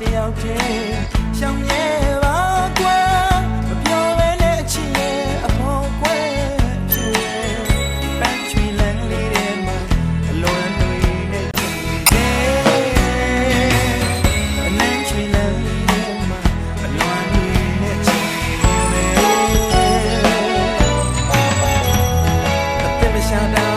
တယောက်ချင်းရှောင်ရဲပါကွယ်မပြောဘဲနဲ့အချစ်ရဲ့အဖို့ကွယ်ဖြူရဲ့ပန်းချွေလန်းလေးထဲမှာအလွန်တွေနဲ့ကြည့်တယ်အနမ်းချွေလန်းလေးထဲမှာအလွန်တွေနဲ့ကြည့်တယ်အသက်မရှာတာ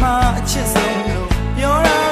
မှအချစ်ဆုံးလို့ပြောရ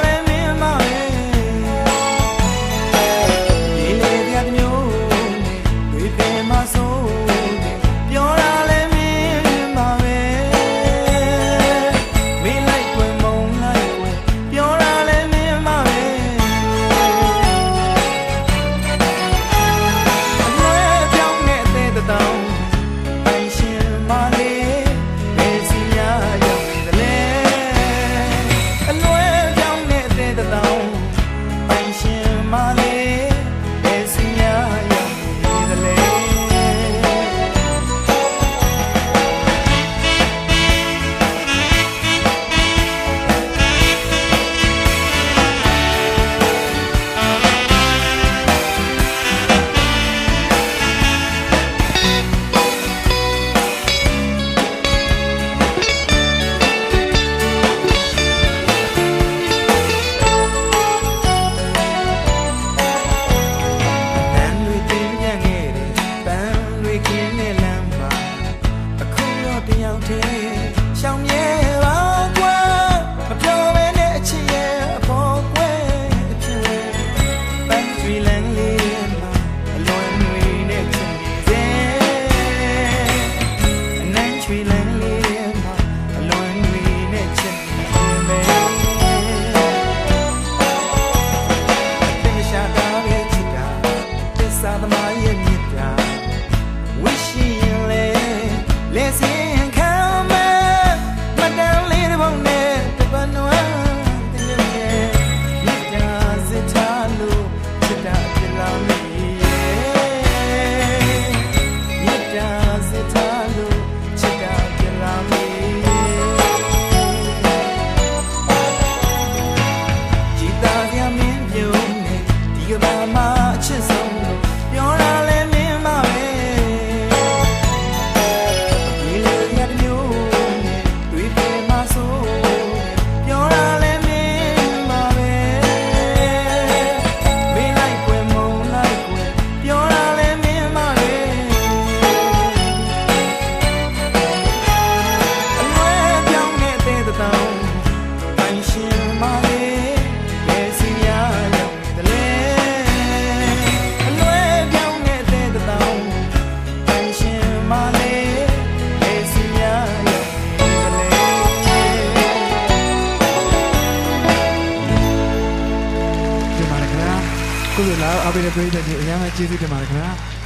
ယောက်တည်းရှောင်မြဲပါကွာမပြောဘဲနဲ့အချစ်ရဲ့အဖို့ကွယ်အဖြစ်ဝဲ Back to Lane ခုလိုလာအားပေးတဲ့ပရိသတ်တွေအများကြီးကျေးဇူးတင်ပါတယ်ခင်ဗျာ။